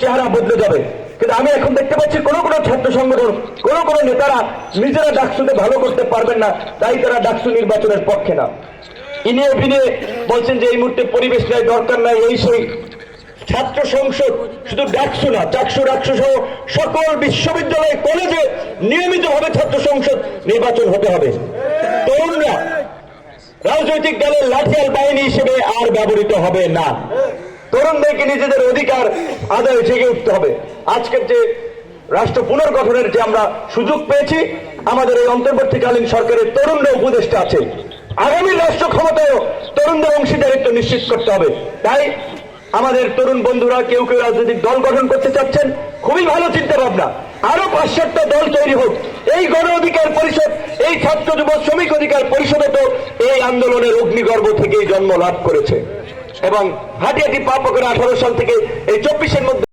চেহারা বদলে যাবে। কিন্তু আমি এখন দেখতে পাচ্ছি কোন কোন ছাত্র সংগঠন, কোন কোন নেতারা নিজেরা ডাকসুতে ভালো করতে পারবেন না, তাই তারা ডাকসু নির্বাচনের পক্ষে না। ইনিয়ে ফিরে বলছেন যে এই মুহূর্তে পরিবেশ নাই, দরকার নাই, এই সেই ছাত্র সংসদ, শুধু ডাকসু না, চাকসু, ডাকসু সহ সকল বিশ্ববিদ্যালয়, কলেজে নিয়মিতভাবে ছাত্র সংসদ নির্বাচন হতে হবে। তরুণরা রাজনৈতিক দলের লাঠিয়াল বাহিনী হিসেবে আর ব্যবহৃত হবে না। তরুণদেরকে নিজেদের অধিকার আদায় জেগে উঠতে হবে। আজকের যে রাষ্ট্র পুনর্গঠনের যে আমরা সুযোগ পেয়েছি, আমাদের এই অন্তর্বর্তীকালীন সরকারের তরুণরা উপদেষ্টা আছে আগামী রাষ্ট্র ক্ষমতায়ও তরুণদের অংশীদারিত্ব নিশ্চিত করতে হবে। তাই আমাদের তরুণ বন্ধুরা, কেউ কেউ রাজনৈতিক দল গঠন করতে চাচ্ছেন, খুবই ভালো চিন্তা ভাবনা আরও পাঁচ দল তৈরি হোক। এই গণ অধিকার পরিষদ, এই ছাত্র যুব শ্রমিক অধিকার পরিষদে তো এই আন্দোলনের অগ্নিগর্ভ থেকেই জন্ম লাভ করেছে। এবং হাটিয়াটি পাপ করে আঠারো সাল থেকে এই চব্বিশের মধ্যে